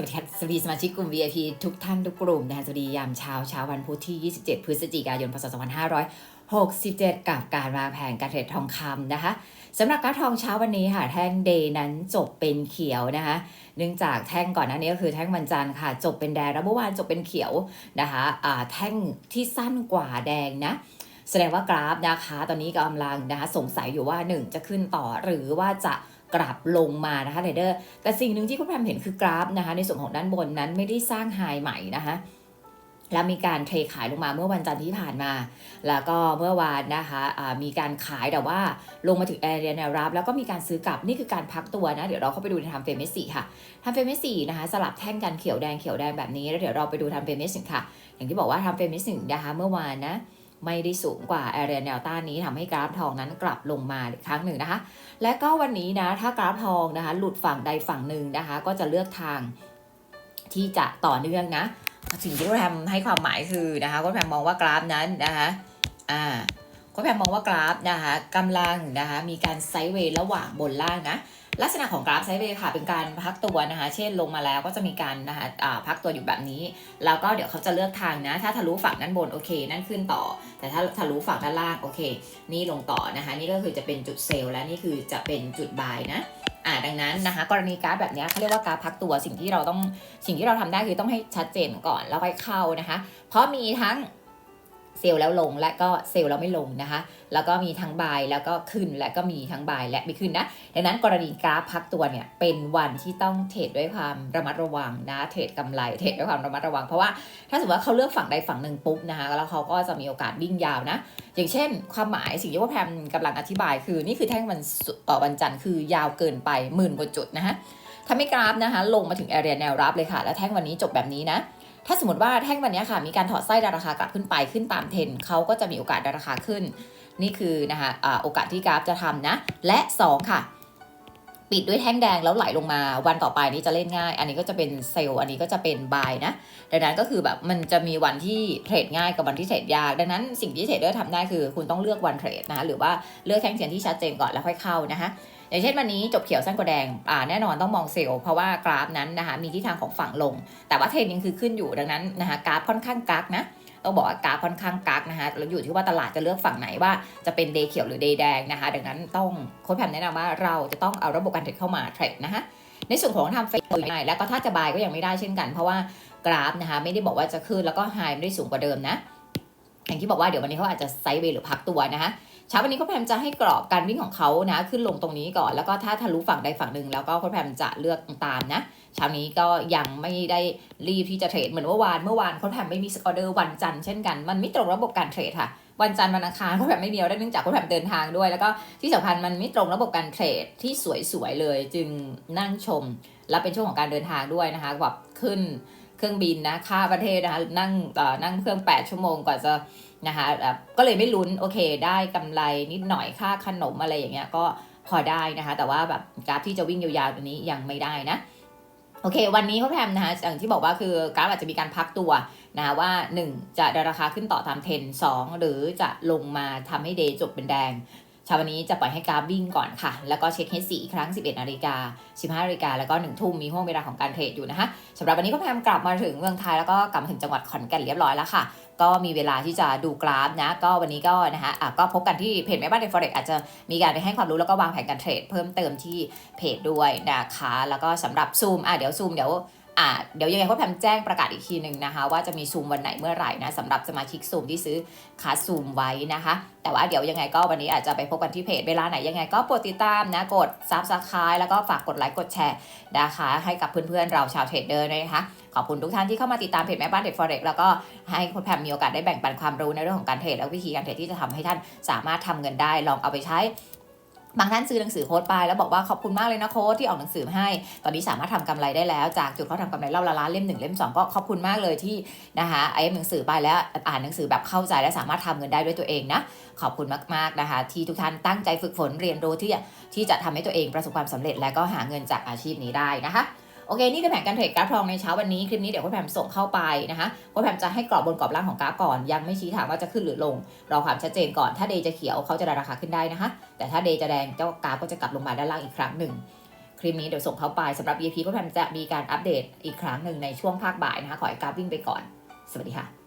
สวัสดีครับสวัสดีสมาชิกกลุ่ม VIP ทุกท่านทุกกลุ่มนะคะสวัสดียามเช้าเช้าวันพุธที่ 27 พฤศจิกายน พศ 2567 กับการวางแผนการเทรดทองคำนะคะสำหรับกราฟทองเช้าวันนี้ค่ะ แท่งเดย์นั้นจบเป็นเขียวนะคะ เนื่องจากแท่งก่อนหน้านี้ก็คือแท่งวันจันทร์ค่ะ จบเป็นแดงแล้วเมื่อวานจบเป็นเขียวนะคะอ่าแท่งที่สั้นกว่าแดงนะแสดงว่ากราฟนะคะ ตอนนี้กำลังนะคะสงสัยอยู่ว่า 1 จะขึ้นต่อหรือว่าจะ กลับลงมานะคะเทรดเดอร์แต่สิ่งหนึ่งที่คุณแพมเห็นคือกราฟนะคะ ในส่วนของด้านบนนั้นไม่ได้สร้างไฮใหม่นะคะแล้วมีการเทขายลงมาเมื่อวันจันทร์ที่ผ่านมา แล้วก็เมื่อวานนะคะอ่ามีการขายแต่ว่าลงมาถึงแอเรียแนวรับ แล้วก็มีการซื้อกลับนี่คือการพักตัวนะ เดี๋ยวเราเข้าไปดูในทำเฟรมเมสี่ค่ะทำเฟรมเมสี่นะคะสลับแท่งกันเขียวแดงเขียวแดงแบบนี้ แล้วเดี๋ยวเราไปดูทำเฟรมเมสี่ค่ะ อย่างที่บอกว่าทำเฟรมเมสี่นะคะเมื่อวานนะ ไม่ได้สูงกว่าแอเรียแนวต้านนี้ทำให้กราฟทองนั้นกลับลงมาอีกครั้งหนึ่งนะคะ และก็วันนี้นะถ้ากราฟทองนะคะ หลุดฝั่งใดฝั่งหนึ่งนะคะ ก็จะเลือกทางที่จะต่อเนื่องนะสิ่งที่ค้ชแพมให้ความหมายคือนะคะโค้ชแพมมองว่ากราฟนั้นนะคะอ่า โค้ชแพมมองว่ากราฟนะคะกำลังนะคะมีการไซด์เวย์ระหว่างบนล่างนะลักษณะของกราฟไซด์เวย์ค่ะเป็นการพักตัวนะคะ เช่นลงมาแล้วก็จะมีการนะคะอ่าพักตัวอยู่แบบนี้ แล้วก็เดี๋ยวเขาจะเลือกทางนะ ถ้าทะลุฝั่งด้านบนโอเค นั่นขึ้นต่อ แต่ถ้าทะลุฝั่งด้านล่างโอเค นี่ลงต่อนะคะ นี่ก็คือจะเป็นจุดเซลล์และนี่คือจะเป็นจุดบายนะ่าดังนั้นนะคะกรณีกราฟแบบนี้เขาเรียกว่ากราฟพักตัวสิ่งที่เราต้องสิ่งที่เราทำได้คือต้องให้ชัดเจนก่อนแล้วค่อยเข้านะคะ เพราะมีทั้ง เซลล์แล้วลงและก็เซลล์แล้วไม่ลงนะคะ แล้วก็มีทั้งบายแล้วก็ขึ้นและก็มีทั้งบายและไม่ขึ้นนะดังนั้นกรณีกราฟพักตัวเนี่ยเป็นวันที่ต้องเทรดด้วยความระมัดระวังนะเทรดกำไรเทรดด้วยความระมัดระวัง เพราะว่าถ้าสมมติว่าเขาเลือกฝั่งใดฝั่งหนึ่งปุ๊บนะคะแล้วเขาก็จะมีโอกาสวิ่งยาวนะ อย่างเช่น ความหมายสิ่งที่ว่าแพมกำลังอธิบาย คือนี่คือแท่งวันต่อวันจันทร์คือยาวเกินไปหมื่นกว่าจุดนะคะทำให้กราฟนะคะลงมาถึงแอเรียแนวรับเลยค่ะ แล้วแท่งวันนี้จบแบบนี้นะ ถ้าสมมติว่าแท่งวันนี้ค่ะมีการถอดไส้ดันราคากลับขึ้นไปขึ้นตามเทรนเขาก็จะมีโอกาสดันราคาขึ้น นี่คือนะคะอาโอกาสที่กราฟจะทำนะ และ 2 ค่ะ ปิดด้วยแท่งแดงแล้วไหลลงมา วันต่อไปนี้จะเล่นง่าย อันนี้ก็จะเป็นเซลล์อันนี้ก็จะเป็นบายนะ ดังนั้นก็คือแบบมันจะมีวันที่เทรดง่ายกับวันที่เทรดยาก ดังนั้นสิ่งที่เทรดเดอร์ทำได้คือคุณต้องเลือกวันเทรดนะคะหรือว่าเลือกแท่งเทียนที่ชัดเจนก่อนแล้วค่อยเข้านะคะอย่างเช่นวันนี้จบเขียวสั้นกว่าแดงอ่าแน่นอนต้องมองเซลล์เพราะว่ากราฟนั้นนะคะมีทิศทางของฝั่งลง แต่ว่าเทรนยังคือขึ้นอยู่ดังนั้นนะคะกราฟค่อนข้างกักนะ ต้องบอกว่ากาค่อนข้างกักนะคะแล้วอยู่ที่ว่าตลาดจะเลือกฝั่งไหนว่าจะเป็นเดย์เขียวหรือเดย์แดงนะคะ ดังนั้นต้องโค้ชแพมแนะนำว่าเราจะต้องเอาระบบการเทรดเข้ามาเทรดนะคะในส่วนของทำเฟซง่ายแล้วก็ถ้าจะบายก็ยังไม่ได้เช่นกัน เพราะว่ากราฟนะคะไม่ได้บอกว่าจะขึ้นแล้วก็ไฮไม่ได้สูงกว่าเดิมนะอย่างที่บอกว่าเดี๋ยววันนี้เขาอาจจะไซด์เวย์หรือพักตัวนะคะ เช้าวันนี้โค้ชแพมจะให้กรอบการวิ่งของเขานะขึ้นลงตรงนี้ก่อน แล้วก็ถ้าทะลุฝั่งใดฝั่งหนึ่งแล้วก็โค้ชแพมจะเลือกตามนะเช้านี้ก็ยังไม่ได้รีบที่จะเทรดเหมือนเมื่อวานเมื่อวานเขาแถมไม่มีสกอเดอร์วันจันทร์เช่นกันมันไม่ตรงระบบการเทรดค่ะวันจันทร์วันอังคารเขาแบบไม่มีเนื่องจากเขาแบบเดินทางด้วย แล้วก็ที่สำคัญมันไม่ตรงระบบการเทรดที่สวยๆเลย จึงนั่งชม แล้วเป็นช่วงของการเดินทางด้วยนะคะแบบขึ้นเครื่องบินนะค่าประเทศนะคะนั่งต่อนั่งเครื่อง 8 ชั่วโมงกว่าจะ นะคะแบบก็เลยไม่ลุ้นโอเค ได้กำไรนิดหน่อยค่าขนมอะไรอย่างเงี้ยก็พอได้นะคะ แต่ว่าแบบกราฟที่จะวิ่งยาวๆตัวนี้ยังไม่ได้นะโอเค วันนี้เขาแพมนะคะอย่างที่บอกว่าคือกราฟอาจจะมีการพักตัวนะคะว่า 1 จะดันราคาขึ้นต่อตามเทรนสองหรือจะลงมาทำให้เดย์จบเป็นแดง ชาวันนี้จะปล่อยให้กราฟวิ่งก่อนค่ะ แล้วก็เช็คเฮสีอีกครั้ง 11นาฬิกา15นาฬิกาแล้วก็1ทุ่มมีห่วงเวลาของการเทรดอยู่นะคะสำหรับวันนี้ก็พยายามกลับมาถึงเมืองไทยแล้วก็กลับมาถึงจังหวัดขอนแก่นเรียบร้อยแล้วค่ะ ก็มีเวลาที่จะดูกราฟนะ ก็วันนี้ก็นะคะะก็พบกันที่เพจแม่บ้านเดฟอเร็กอาจจะมีการไปให้ความรู้แล้วก็วางแผนการเทรดเพิ่มเติมที่เพจด้วยนะคะแล้วก็สำหรับซูมอะเดี๋ยวซูมเดี๋ยว อะเดี๋ยวยังไงพ่อแพมแจ้งประกาศอีกทีหนึ่งนะคะ ว่าจะมีซูมวันไหนเมื่อไหร่นะสำหรับสมาชิกซูมที่ซื้อคาซูมไว้นะคะ แต่ว่าเดี๋ยวยังไงก็วันนี้อาจจะไปพบกันที่เพจเวลาไหนยังไงก็โปรดติดตามนะกดซับสไคร b e แล้วก็ฝากกดไลค์กดแชร์นะคะให้กับเพื่อนๆเราชาวเทรดเดอร์ด้วยนะคะขอบคุณทุกท่านที่เข้ามาติดตามเพจแม่บ้านเทรดฟอเร็กแล้วก็ให้คุณแพมมีโอกาสได้แบ่งปันความรู้ในเรื่องของการเทรดและวิธีการเทรดที่จะทำให้ท่านสามารถทำเงินได้ลองเอาไปใช้ บางท่านซื้อหนังสือโค้ดไปแล้วบอกว่าขอบคุณมากเลยนะโค้ดที่ออกหนังสือมาให้ ตอนนี้สามารถทำกำไรได้แล้ว จากจุดเขาทำกำไรเล่าละล้านเล่มหนึ่งเล่มสองก็ขอบคุณมากเลยที่นะคะไอ้หนังสือไปแล้วอ่านหนังสือแบบเข้าใจและสามารถทำเงินได้ด้วยตัวเองนะขอบคุณมากๆนะคะ ที่ทุกท่านตั้งใจฝึกฝนเรียนรู้ที่ที่จะทำให้ตัวเองประสบความสำเร็จและก็หาเงินจากอาชีพนี้ได้นะคะ โอเค นี่คือแผนการเทรดกราฟทองในเช้าวันนี้ คลิปนี้เดี๋ยวพ่อแพมส่งเข้าไปนะคะพ่อแพมจะให้กรอบบนกรอบล่างของกราฟก่อน ยังไม่ชี้ทางว่าจะขึ้นหรือลง รอความชัดเจนก่อน ถ้าเดย์จะเขียวเขาจะดันราคาขึ้นได้นะคะ แต่ถ้าเดย์จะแดงเจ้ากราฟก็จะกลับลงมาด้านล่างอีกครั้งหนึ่ง คลิปนี้เดี๋ยวส่งเข้าไปสำหรับ EP คุณแพมจะมีการอัปเดตอีกครั้งหนึ่งในช่วงภาคบ่ายนะคะ ขอให้กราฟวิ่งไปก่อน สวัสดีค่ะ